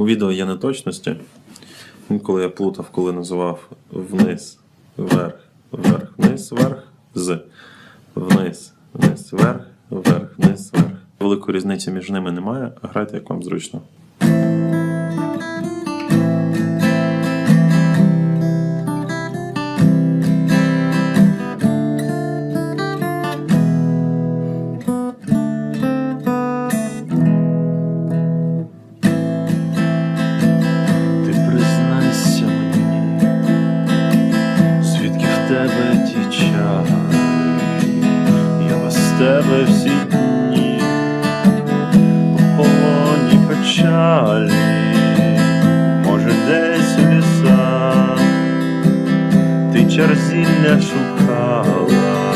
У відео є неточності. Інколи я плутав, коли називав вниз, вверх, вверх, вниз, вверх, з. Вниз, вниз, вверх, вверх, вниз, вверх. Великої різниці між ними немає, грайте як вам зручно. Черзілля шукала,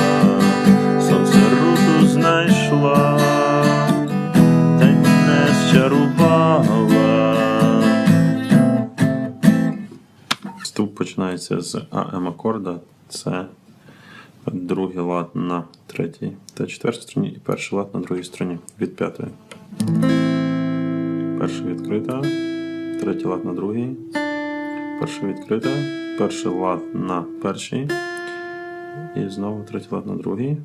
сонце руту знайшла, та й мене зчарувала. Вступ починається з АМ акорда. Це другий лад на третій та четвертій струні і перший лад на другій струні від п'ятої. Перша відкрита, третій лад на другій, перша відкрита, перший лад на першій. І знову третій лад на другій.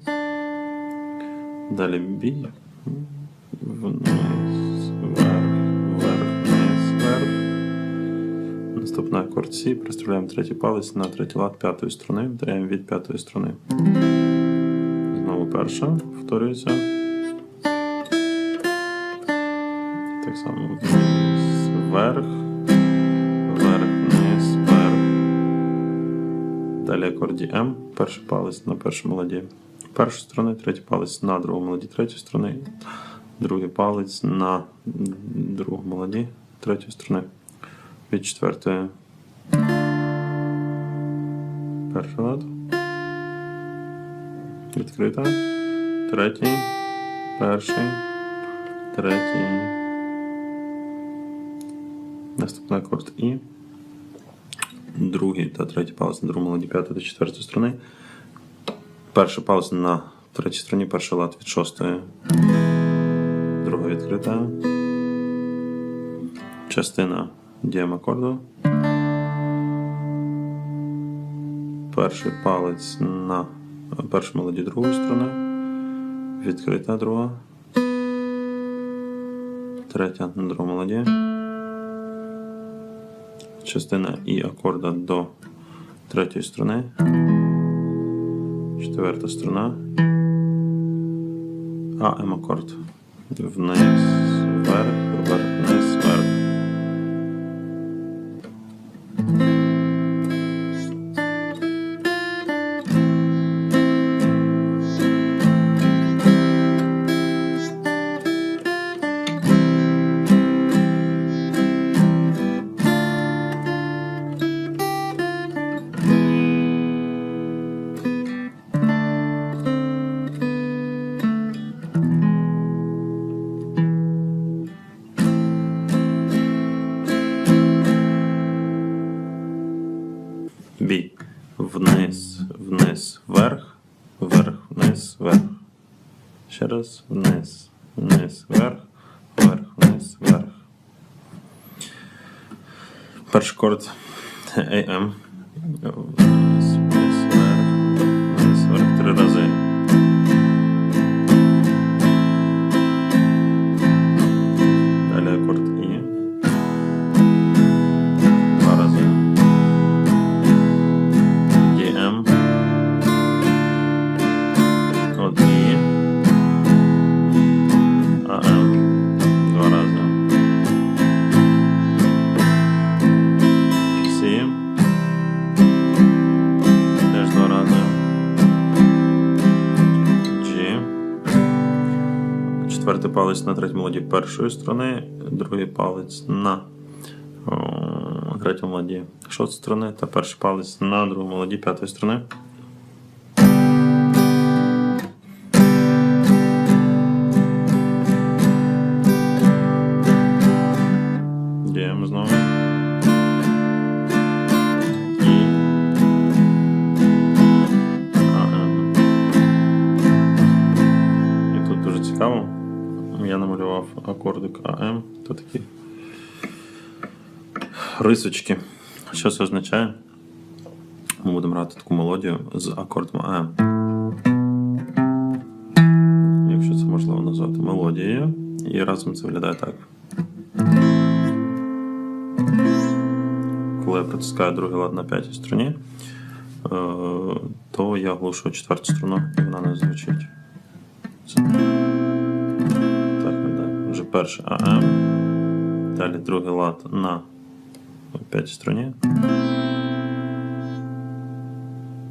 Далі бій. Вниз, вверх, вверх, вниз, вверх. Наступний акорд С, пристроляємо третій палець на третій лад п'ятої струни, вдаряємо від п'ятої струни. Знову перша, повторюється. Так само вниз, вверх, Далі акорді М, перший палець на першому ладі першої струни, третій палець на другому ладі третьої струни, другий палець на другому ладі третьої струни від четвертої. Перший лад. Відкрита. Третій. Перший. Третій. Наступний акорд І. Другий та третій палець на другому ладі п'ятої та четвертої струни. Перший палець на третій струні, перший лад від шостої. Друга відкрита. Частина дієм акорду. Перший палець на першому ладі другої струни. Відкрита друга. Третя на другому ладі. Частина І акорда до третьої струни. Четверта струна. А М акорд. Вниз, вверх, Ще раз. Вниз, вниз, вверх, вверх, вниз, вверх. Перший корд AM. Вниз, вниз, вверх, вниз, вверх. Три рази. Четвертий палець на третьому ладі першої сторони, другий палець на третьому ладі шостої сторони та перший палець на другому ладі п'ятої сторони. Акордик АМ. Це такий Рисочки. Що це означає? Ми будемо грати таку мелодію з акордом АМ. Якщо це можливо назвати мелодією. І разом це виглядає так. Коли я притискаю другий лад на п'ятій струні, е, то я оглушую четверту струну і вона не звучить. Перше АМ. Далі другий лад на п'ятій струні.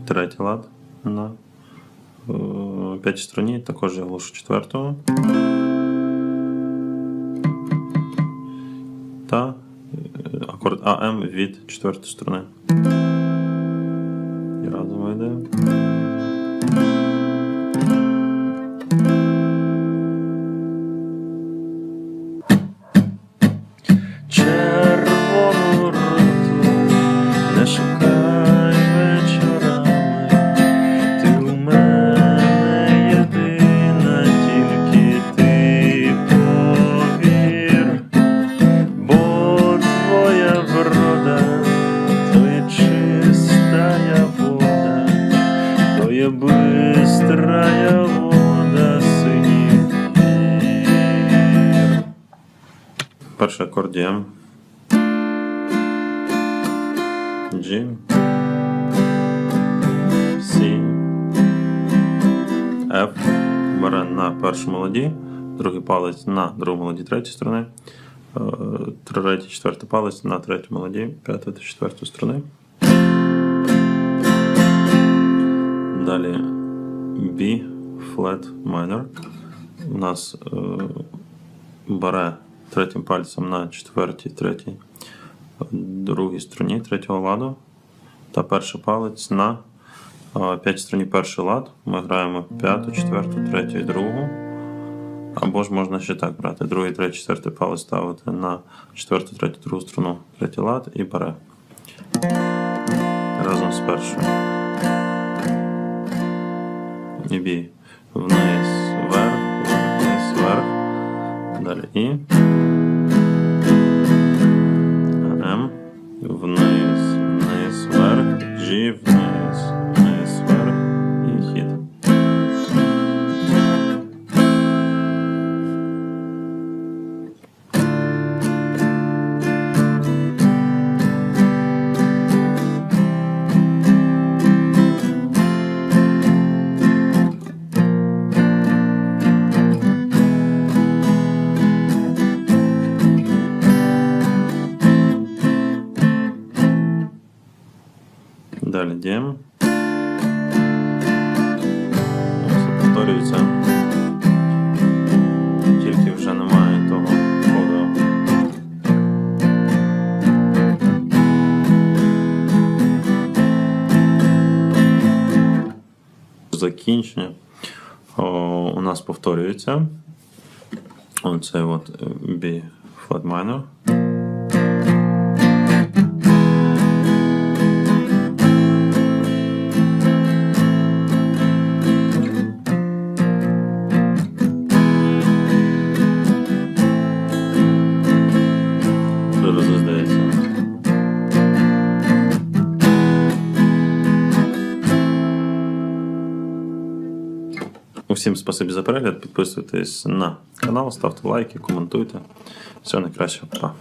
Третій лад на е, п'ятій струні. Також я глушу четвертого. Та е, акорд АМ від четвертої струни. І разом вийде. Перший акорд. G. C. F. Бере на першу мелодію, другий палець на другу мелодію третьої сторони, е, третій, четвертий палець на третю мелодію, п'яту та четверту сторони. Далі B flat minor. У нас е, бере третім пальцем на четвертій, третій, другій струні третього ладу та перший палець на п'ятій струні перший лад. Ми граємо п'яту, четверту, третю і другу. Або ж можна ще так брати. Другий, третій, четвертий палець ставити на четверту, третю, другу струну, третій лад і бере. Разом з першою. І бій. Вниз, вверх, вниз, вверх. Далі І. Вниз, вниз, вверх. G, Діємо. Все повторюється. Тільки вже немає того коду. Закінчення о, у нас повторюється. Оцей от е, B flat minor. Усім спасибі за перегляд. Підписуйтесь на канал, ставте лайки, коментуйте. Всього найкращого. Па.